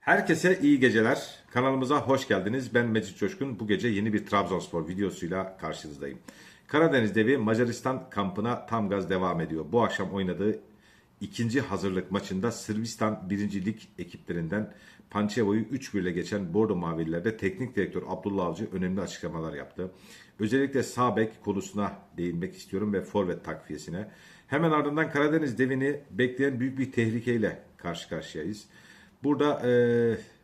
Herkese iyi geceler. Kanalımıza hoş geldiniz. Ben Mecit Coşkun. Bu gece yeni bir Trabzonspor videosuyla karşınızdayım. Karadeniz devi Macaristan kampına tam gaz devam ediyor. Bu akşam oynadığı ikinci hazırlık maçında Sırbistan 1. Lig ekiplerinden Pançevo'yu 3-1 ile geçen Bordo Mavililerde teknik direktör Abdullah Avcı önemli açıklamalar yaptı. Özellikle sağ bek konusuna değinmek istiyorum ve forvet takviyesine. Hemen ardından Karadeniz devini bekleyen büyük bir tehlikeyle karşı karşıyayız. Burada e,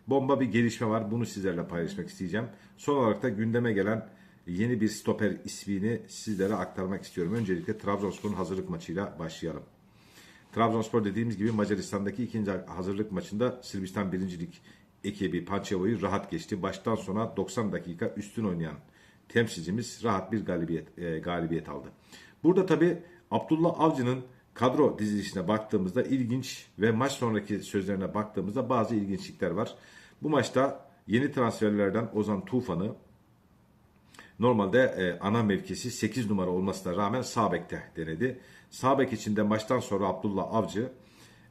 bomba bir gelişme var. Bunu sizlerle paylaşmak isteyeceğim. Son olarak da gündeme gelen yeni bir stoper ismini sizlere aktarmak istiyorum. Öncelikle Trabzonspor'un hazırlık maçıyla başlayalım. Trabzonspor dediğimiz gibi Macaristan'daki ikinci hazırlık maçında Sırbistan 1. Lig ekibi Pançevo'yu rahat geçti. Baştan sona 90 dakika üstün oynayan temsilcimiz rahat bir galibiyet e, galibiyet aldı. Burada tabi Abdullah Avcı'nın kadro dizilişine baktığımızda ilginç ve maç sonraki sözlerine baktığımızda bazı ilginçlikler var. Bu maçta yeni transferlerden Ozan Tufan'ı normalde e, ana mevkisi 8 numara olmasına rağmen sağ bekte denedi. Sağ bek için de maçtan sonra Abdullah Avcı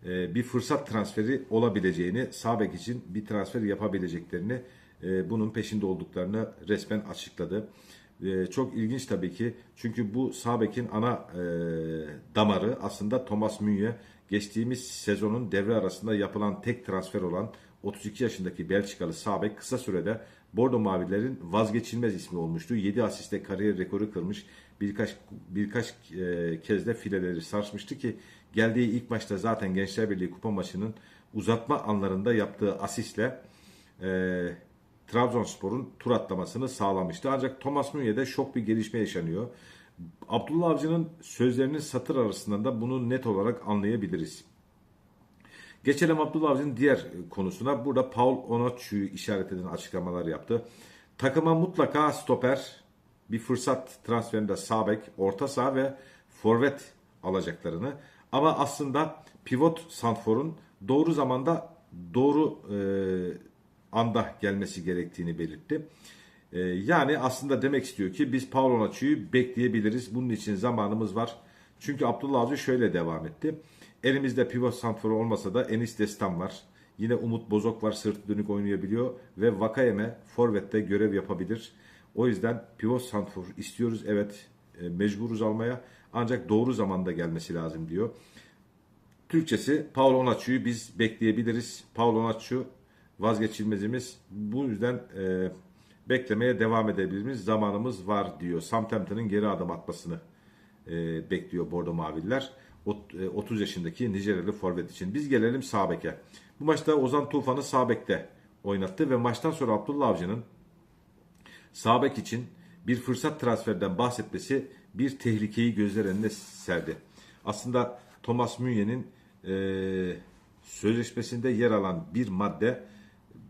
e, bir fırsat transferi olabileceğini, sağ bek için bir transfer yapabileceklerini, e, bunun peşinde olduklarını resmen açıkladı. E, çok ilginç tabii ki çünkü bu sağ bekin ana e, damarı aslında Thomas Müller geçtiğimiz sezonun devre arasında yapılan tek transfer olan 32 yaşındaki Belçikalı sağ bek kısa sürede Bordo Mavilerin vazgeçilmez ismi olmuştu. 7 asiste kariyer rekoru kırmış. Birkaç birkaç e, kez de fileleri sarsmıştı ki geldiği ilk maçta zaten Gençler Birliği kupa maçının uzatma anlarında yaptığı asistle e, Trabzonspor'un tur atlamasını sağlamıştı. Ancak Thomas Münye'de şok bir gelişme yaşanıyor. Abdullah Avcı'nın sözlerinin satır arasından da bunu net olarak anlayabiliriz. Geçelim Abdullah Avcı'nın diğer konusuna. Burada Paul Onoçu'yu işaret eden açıklamalar yaptı. Takıma mutlaka stoper, bir fırsat transferinde sağ bek, orta saha ve forvet alacaklarını ama aslında pivot Santfor'un doğru zamanda doğru e, anda gelmesi gerektiğini belirtti. E, yani aslında demek istiyor ki biz Paul Onoçu'yu bekleyebiliriz. Bunun için zamanımız var. Çünkü Abdullah Avcı şöyle devam etti. Elimizde pivot santrfor olmasa da Enis Destan var. Yine Umut Bozok var sırtı dönük oynayabiliyor. Ve Vakayeme forvette görev yapabilir. O yüzden pivot santrfor istiyoruz. Evet e, mecburuz almaya. Ancak doğru zamanda gelmesi lazım diyor. Türkçesi Paul Onaçu'yu biz bekleyebiliriz. Paul Onaçu vazgeçilmezimiz. Bu yüzden e, beklemeye devam edebiliriz. Zamanımız var diyor. Southampton'ın geri adım atmasını e, bekliyor Bordo Maviller. 30 yaşındaki Nijeryalı forvet için. Biz gelelim sağ beke. Bu maçta Ozan Tufan'ı sağ bekte oynattı ve maçtan sonra Abdullah Avcı'nın sağ bek için bir fırsat transferden bahsetmesi bir tehlikeyi gözler önüne serdi. Aslında Thomas Münye'nin e, sözleşmesinde yer alan bir madde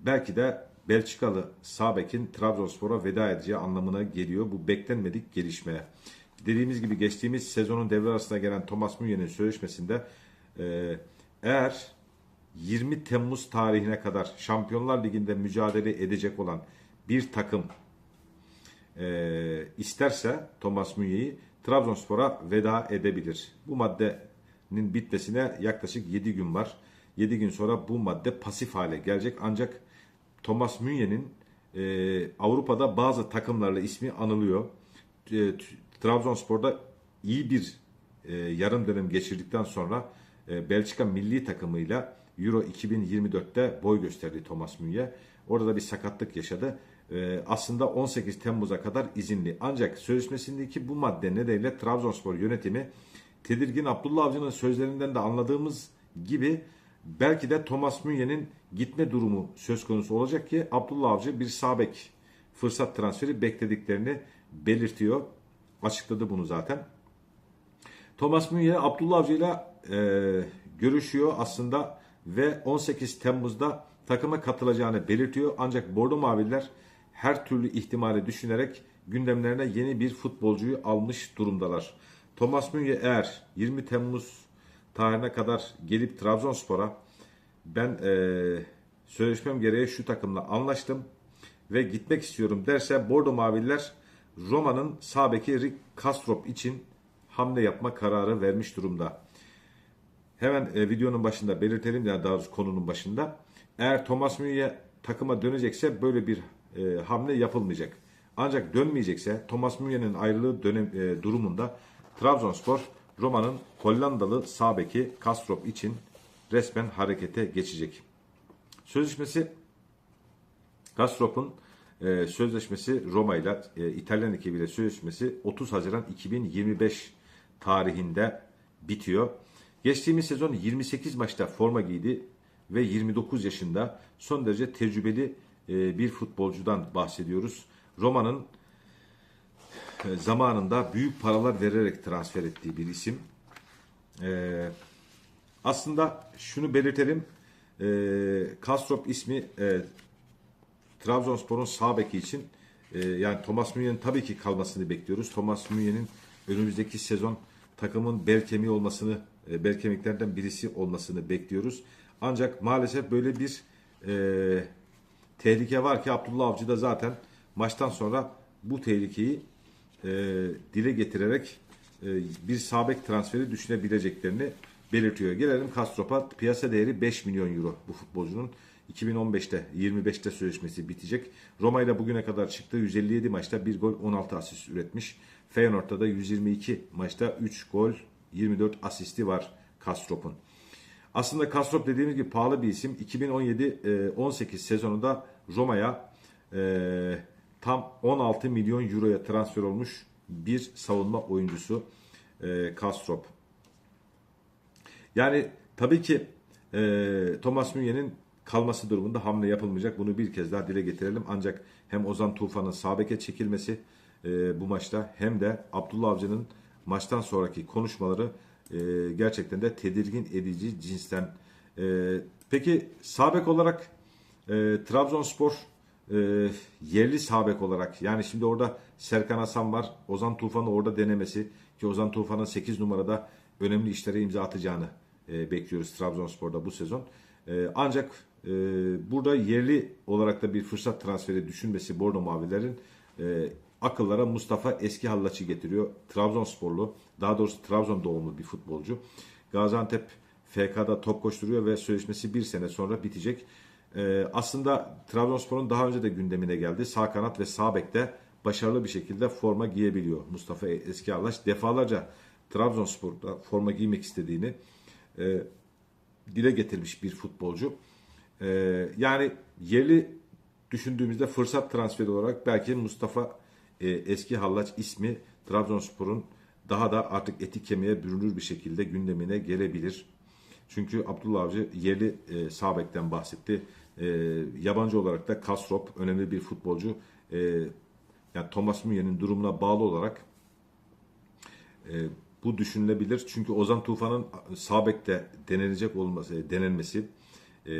belki de Belçikalı sağ bekin Trabzonspor'a veda edeceği anlamına geliyor bu beklenmedik gelişmeye. Dediğimiz gibi geçtiğimiz sezonun devre arasına gelen Thomas Münye'nin sözleşmesinde e, eğer 20 Temmuz tarihine kadar Şampiyonlar Ligi'nde mücadele edecek olan bir takım e, isterse Thomas Münye'yi Trabzonspor'a veda edebilir. Bu maddenin bitmesine yaklaşık 7 gün var. 7 gün sonra bu madde pasif hale gelecek ancak Thomas Münye'nin e, Avrupa'da bazı takımlarla ismi anılıyor. E, Trabzonspor'da iyi bir e, yarım dönem geçirdikten sonra e, Belçika milli takımıyla Euro 2024'te boy gösterdi Thomas Müller. Orada da bir sakatlık yaşadı. E, aslında 18 Temmuz'a kadar izinli. Ancak sözleşmesindeki bu madde nedeniyle Trabzonspor yönetimi tedirgin Abdullah Avcı'nın sözlerinden de anladığımız gibi belki de Thomas Münye'nin gitme durumu söz konusu olacak ki Abdullah Avcı bir sabek fırsat transferi beklediklerini belirtiyor. Açıkladı bunu zaten. Thomas Müller Abdullah Avcı ile e, görüşüyor aslında ve 18 Temmuz'da takıma katılacağını belirtiyor. Ancak Bordo Maviller her türlü ihtimali düşünerek gündemlerine yeni bir futbolcuyu almış durumdalar. Thomas Müller eğer 20 Temmuz tarihine kadar gelip Trabzonspor'a ben e, sözleşmem gereği şu takımla anlaştım ve gitmek istiyorum derse Bordo Maviller Roma'nın sağ beki Rick Kastrop için hamle yapma kararı vermiş durumda. Hemen e, videonun başında belirtelim yani daha doğrusu konunun başında. eğer Thomas Müller takıma dönecekse böyle bir e, hamle yapılmayacak. Ancak dönmeyecekse Thomas Müller'in ayrılığı dönem, e, durumunda Trabzonspor Roma'nın Hollandalı sağ beki Kastrop için resmen harekete geçecek. Sözleşmesi Kastrop'un e, sözleşmesi Roma ile e, İtalyan ekibiyle sözleşmesi 30 Haziran 2025 tarihinde bitiyor. Geçtiğimiz sezon 28 maçta forma giydi ve 29 yaşında son derece tecrübeli e, bir futbolcudan bahsediyoruz. Roma'nın e, zamanında büyük paralar vererek transfer ettiği bir isim. E, aslında şunu belirtelim. E, Kastrop ismi e, Trabzonspor'un sağ beki için e, yani Thomas Müller'in tabii ki kalmasını bekliyoruz. Thomas Müller'in önümüzdeki sezon takımın bel kemiği olmasını, e, bel kemiklerden birisi olmasını bekliyoruz. Ancak maalesef böyle bir e, tehlike var ki Abdullah Avcı da zaten maçtan sonra bu tehlikeyi e, dile getirerek e, bir sabek transferi düşünebileceklerini belirtiyor. Gelelim Kastrop'a. Piyasa değeri 5 milyon euro bu futbolcunun. 2015'te 25'te sözleşmesi bitecek. Roma ile bugüne kadar çıktığı 157 maçta 1 gol 16 asist üretmiş. Feyenoord'da da 122 maçta 3 gol 24 asisti var Kastrop'un. Aslında Kastrop dediğimiz gibi pahalı bir isim. 2017-18 sezonunda Roma'ya e, tam 16 milyon euroya transfer olmuş bir savunma oyuncusu e, Kastrop. Yani tabii ki e, Thomas Müller'in kalması durumunda hamle yapılmayacak. Bunu bir kez daha dile getirelim. Ancak hem Ozan Tufan'ın sabeke çekilmesi e, bu maçta hem de Abdullah Avcı'nın maçtan sonraki konuşmaları e, gerçekten de tedirgin edici cinsten. E, peki sabek olarak e, Trabzonspor e, yerli sabek olarak yani şimdi orada Serkan Hasan var. Ozan Tufan'ı orada denemesi ki Ozan Tufan'ın 8 numarada önemli işlere imza atacağını e, bekliyoruz Trabzonspor'da bu sezon. E, ancak e, burada yerli olarak da bir fırsat transferi düşünmesi Bordo Mavilerin e, akıllara Mustafa Eski Hallaç'ı getiriyor. Trabzonsporlu, daha doğrusu Trabzon doğumlu bir futbolcu. Gaziantep FK'da top koşturuyor ve sözleşmesi bir sene sonra bitecek. Aslında Trabzonspor'un daha önce de gündemine geldi. Sağ kanat ve sağ bekte başarılı bir şekilde forma giyebiliyor Mustafa Eski Hallaç. Defalarca Trabzonspor'da forma giymek istediğini e, dile getirmiş bir futbolcu. E, yani yerli düşündüğümüzde fırsat transferi olarak belki Mustafa e, Eski Hallaç ismi Trabzonspor'un daha da artık etik kemiğe bürünür bir şekilde gündemine gelebilir. Çünkü Abdullah Avcı yerli e, sağ bekten bahsetti. E, yabancı olarak da Kastrop önemli bir futbolcu. E, yani Thomas Müller'in durumuna bağlı olarak e, bu düşünülebilir. Çünkü Ozan Tufan'ın sağ bekte denenecek olması, denenmesi, e,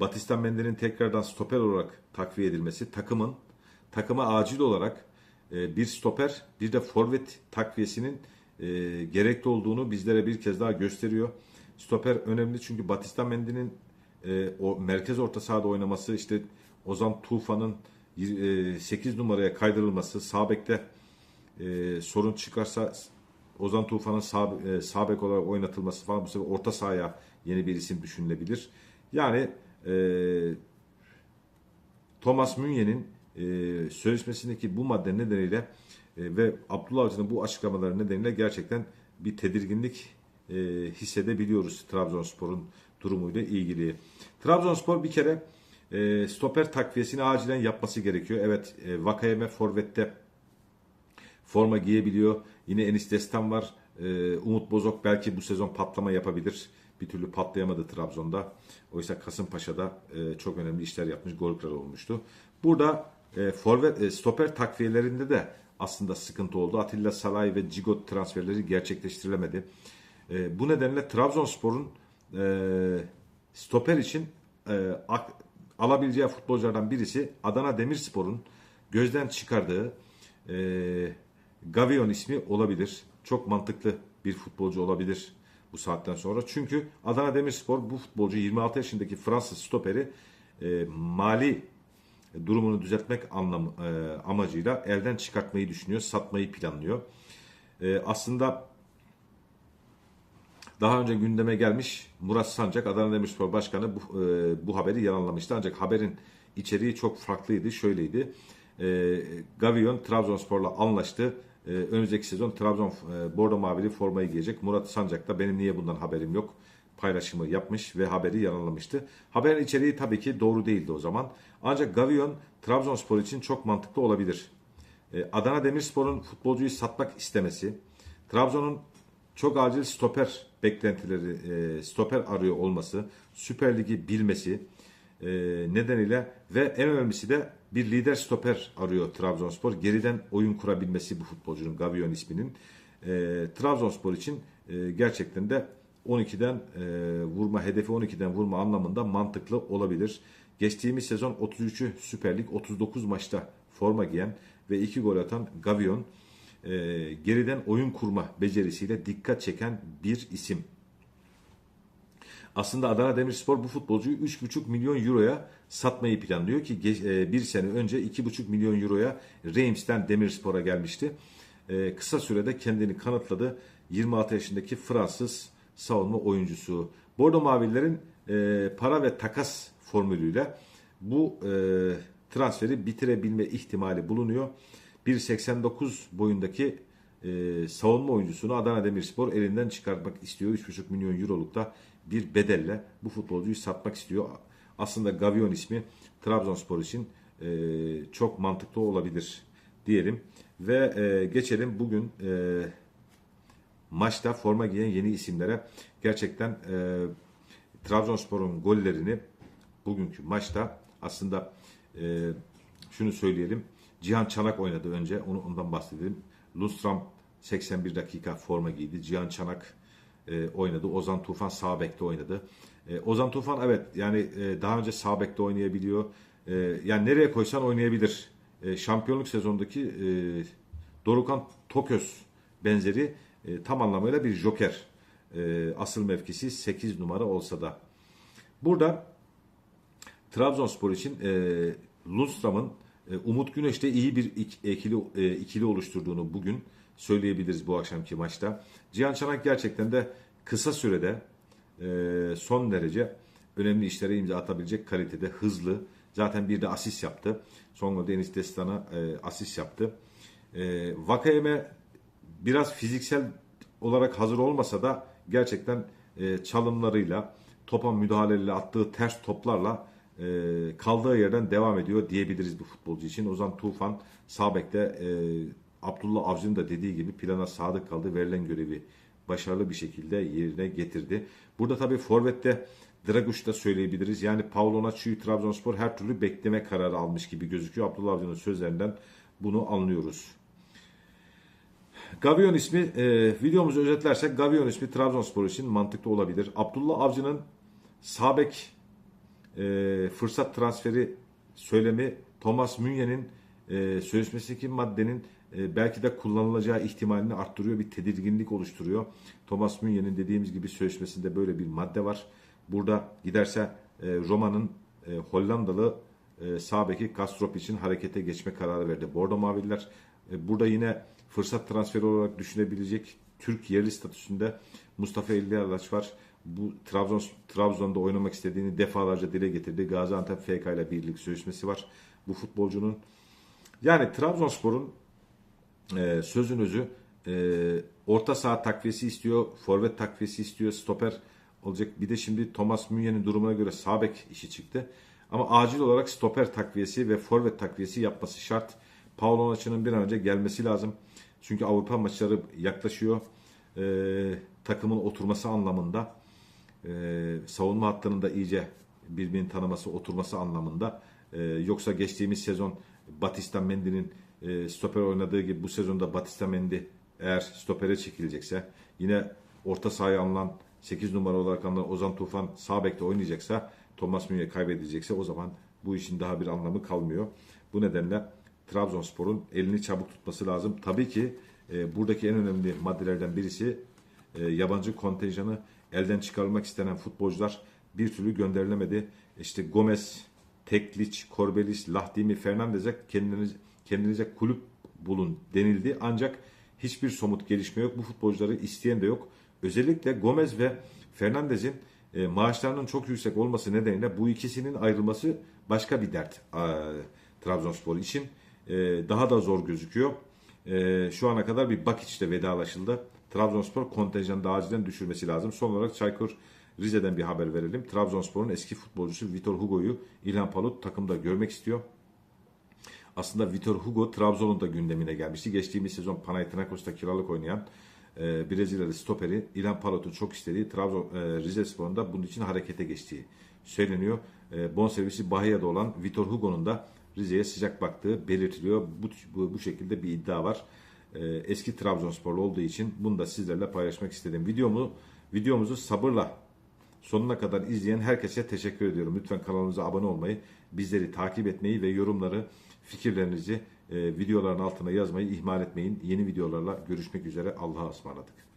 Batista Mender'in tekrardan stoper olarak takviye edilmesi takımın takıma acil olarak e, bir stoper bir de forvet takviyesinin e, gerekli olduğunu bizlere bir kez daha gösteriyor. Stoper önemli çünkü Batista Mendy'nin e, o merkez orta sahada oynaması işte Ozan Tufan'ın e, 8 numaraya kaydırılması sağ bekte e, sorun çıkarsa Ozan Tufan'ın sağ, e, sağ bek olarak oynatılması falan bu sefer orta sahaya yeni bir isim düşünülebilir. Yani e, Thomas Münye'nin e, sözleşmesindeki bu madde nedeniyle e, ve Abdullah Avcı'nın bu açıklamaları nedeniyle gerçekten bir tedirginlik e, hissedebiliyoruz Trabzonspor'un durumuyla ilgili. Trabzonspor bir kere e, stoper takviyesini acilen yapması gerekiyor. Evet e, Vakayeme Forvet'te forma giyebiliyor. Yine Enis Destan var. E, Umut Bozok belki bu sezon patlama yapabilir. Bir türlü patlayamadı Trabzon'da. Oysa Kasımpaşa'da e, çok önemli işler yapmış, gol olmuştu. Burada e, forvet e, stoper takviyelerinde de aslında sıkıntı oldu. Atilla Salay ve Cigot transferleri gerçekleştirilemedi. Bu nedenle Trabzonspor'un stoper için alabileceği futbolculardan birisi Adana Demirspor'un gözden çıkardığı Gavion ismi olabilir. Çok mantıklı bir futbolcu olabilir bu saatten sonra. Çünkü Adana Demirspor bu futbolcu 26 yaşındaki Fransız stoperi e, mali durumunu düzeltmek anlamı, e, amacıyla elden çıkartmayı düşünüyor, satmayı planlıyor. E, aslında Daha önce gündeme gelmiş Murat Sancak Adana Demirspor Başkanı bu, e, bu haberi yalanlamıştı. Ancak haberin içeriği çok farklıydı. Şöyleydi. E, Gavion Trabzonspor'la anlaştı. E, önümüzdeki sezon Trabzon e, Bordo Mavili formayı giyecek. Murat Sancak da benim niye bundan haberim yok paylaşımı yapmış ve haberi yalanlamıştı. Haberin içeriği tabii ki doğru değildi o zaman. Ancak Gavion Trabzonspor için çok mantıklı olabilir. E, Adana Demirspor'un futbolcuyu satmak istemesi, Trabzon'un çok acil stoper beklentileri, e, stoper arıyor olması, Süper Lig'i bilmesi e, nedeniyle ve en önemlisi de bir lider stoper arıyor Trabzonspor. Geriden oyun kurabilmesi bu futbolcunun Gavion isminin. E, Trabzonspor için e, gerçekten de 12'den e, vurma, hedefi 12'den vurma anlamında mantıklı olabilir. Geçtiğimiz sezon 33'ü Süper Lig 39 maçta forma giyen ve 2 gol atan Gavion e, geriden oyun kurma becerisiyle dikkat çeken bir isim. Aslında Adana Demirspor bu futbolcuyu 3,5 milyon euroya satmayı planlıyor ki e, bir sene önce 2,5 milyon euroya Reims'ten Demirspor'a gelmişti. E, kısa sürede kendini kanıtladı. 26 yaşındaki Fransız savunma oyuncusu. Bordo Mavililerin e, para ve takas formülüyle bu transferi bitirebilme ihtimali bulunuyor. 1.89 boyundaki savunma oyuncusunu Adana Demirspor elinden çıkartmak istiyor. 3,5 milyon eurolukta bir bedelle bu futbolcuyu satmak istiyor. Aslında Gavion ismi Trabzonspor için e, çok mantıklı olabilir diyelim. Ve e, geçelim bugün e, maçta forma giyen yeni isimlere. Gerçekten e, Trabzonspor'un gollerini bugünkü maçta aslında e, şunu söyleyelim. Cihan Çanak oynadı önce. Onu ondan bahsedelim. Lundstram 81 dakika forma giydi. Cihan Çanak e, oynadı. Ozan Tufan sağ bekte oynadı. E, Ozan Tufan evet yani e, daha önce sağ bekte oynayabiliyor. E, yani nereye koysan oynayabilir. E, şampiyonluk sezondaki e, Dorukan Toköz benzeri e, tam anlamıyla bir joker. E, asıl mevkisi 8 numara olsa da. Burada Trabzonspor için e, Lundstram'ın e, Umut Güneş'te iyi bir ikili, e, ikili oluşturduğunu bugün söyleyebiliriz bu akşamki maçta. Cihan Çanak gerçekten de kısa sürede e, son derece önemli işlere imza atabilecek kalitede, hızlı. Zaten bir de asist yaptı. Son golde Enis Destan'a e, asist yaptı. E, Vakayeme biraz fiziksel olarak hazır olmasa da gerçekten e, çalımlarıyla, topa müdahaleleriyle attığı ters toplarla e, kaldığı yerden devam ediyor diyebiliriz bu futbolcu için. Ozan Tufan sağ bekte e, Abdullah Avcı'nın da dediği gibi plana sadık kaldı. Verilen görevi başarılı bir şekilde yerine getirdi. Burada tabii Forvet'te Draguş da söyleyebiliriz. Yani Paulo Naciu'yu Trabzonspor her türlü bekleme kararı almış gibi gözüküyor. Abdullah Avcı'nın sözlerinden bunu anlıyoruz. Gavion ismi, e, videomuzu özetlersek Gavion ismi Trabzonspor için mantıklı olabilir. Abdullah Avcı'nın Sabek e, fırsat transferi söylemi Thomas Münye'nin e, sözleşmesindeki maddenin belki de kullanılacağı ihtimalini arttırıyor, bir tedirginlik oluşturuyor. Thomas Münye'nin dediğimiz gibi sözleşmesinde böyle bir madde var. Burada giderse e, Roma'nın e, Hollandalı e, sağ beki Kastrop için harekete geçme kararı verdi. Bordo Maviller burada yine fırsat transferi olarak düşünebilecek Türk yerli statüsünde Mustafa Elliyalaç var. Bu Trabzon Trabzon'da oynamak istediğini defalarca dile getirdi. Gaziantep FK ile birlik sözleşmesi var. Bu futbolcunun yani Trabzonspor'un e, sözün özü e, orta saha takviyesi istiyor, forvet takviyesi istiyor, stoper olacak. Bir de şimdi Thomas Münye'nin durumuna göre sağ işi çıktı. Ama acil olarak stoper takviyesi ve forvet takviyesi yapması şart. Paulo Naçı'nın bir an önce gelmesi lazım. Çünkü Avrupa maçları yaklaşıyor. Ee, takımın oturması anlamında e, savunma hattının da iyice birbirini tanıması, oturması anlamında. E, yoksa geçtiğimiz sezon Batista Mendy'nin e, stoper oynadığı gibi bu sezonda Batista Mendy eğer stopere çekilecekse yine orta sahaya alınan 8 numara olarak alınan Ozan Tufan sağ bekte oynayacaksa Thomas Müller kaybedilecekse o zaman bu işin daha bir anlamı kalmıyor. Bu nedenle Trabzonspor'un elini çabuk tutması lazım. Tabii ki e, buradaki en önemli maddelerden birisi e, yabancı kontenjanı elden çıkarılmak istenen futbolcular bir türlü gönderilemedi. İşte Gomez, Tekliç, Korbelis, Lahdimi, Fernandez'e kendiniz kendinize kulüp bulun denildi. Ancak hiçbir somut gelişme yok. Bu futbolcuları isteyen de yok. Özellikle Gomez ve Fernandez'in e, maaşlarının çok yüksek olması nedeniyle bu ikisinin ayrılması başka bir dert e, Trabzonspor için. E, daha da zor gözüküyor. E, şu ana kadar bir Bakic'le vedalaşıldı. Trabzonspor kontenjanı daha acilen düşürmesi lazım. Son olarak Çaykur Rize'den bir haber verelim. Trabzonspor'un eski futbolcusu Vitor Hugo'yu İlhan Palut takımda görmek istiyor. Aslında Vitor Hugo Trabzon'un da gündemine gelmişti. Geçtiğimiz sezon Panathinaikos'ta kiralık oynayan e, Brezilyalı stoperi İlhan Palut'un çok istediği Trabzon e, Rize Spor'un da bunun için harekete geçtiği söyleniyor. E, bonservisi Bahia'da olan Vitor Hugo'nun da Rize'ye sıcak baktığı belirtiliyor. Bu, bu, bu şekilde bir iddia var. E, eski Trabzonsporlu olduğu için bunu da sizlerle paylaşmak istedim. Videomu videomuzu sabırla Sonuna kadar izleyen herkese teşekkür ediyorum. Lütfen kanalımıza abone olmayı, bizleri takip etmeyi ve yorumları, fikirlerinizi e, videoların altına yazmayı ihmal etmeyin. Yeni videolarla görüşmek üzere. Allah'a ısmarladık.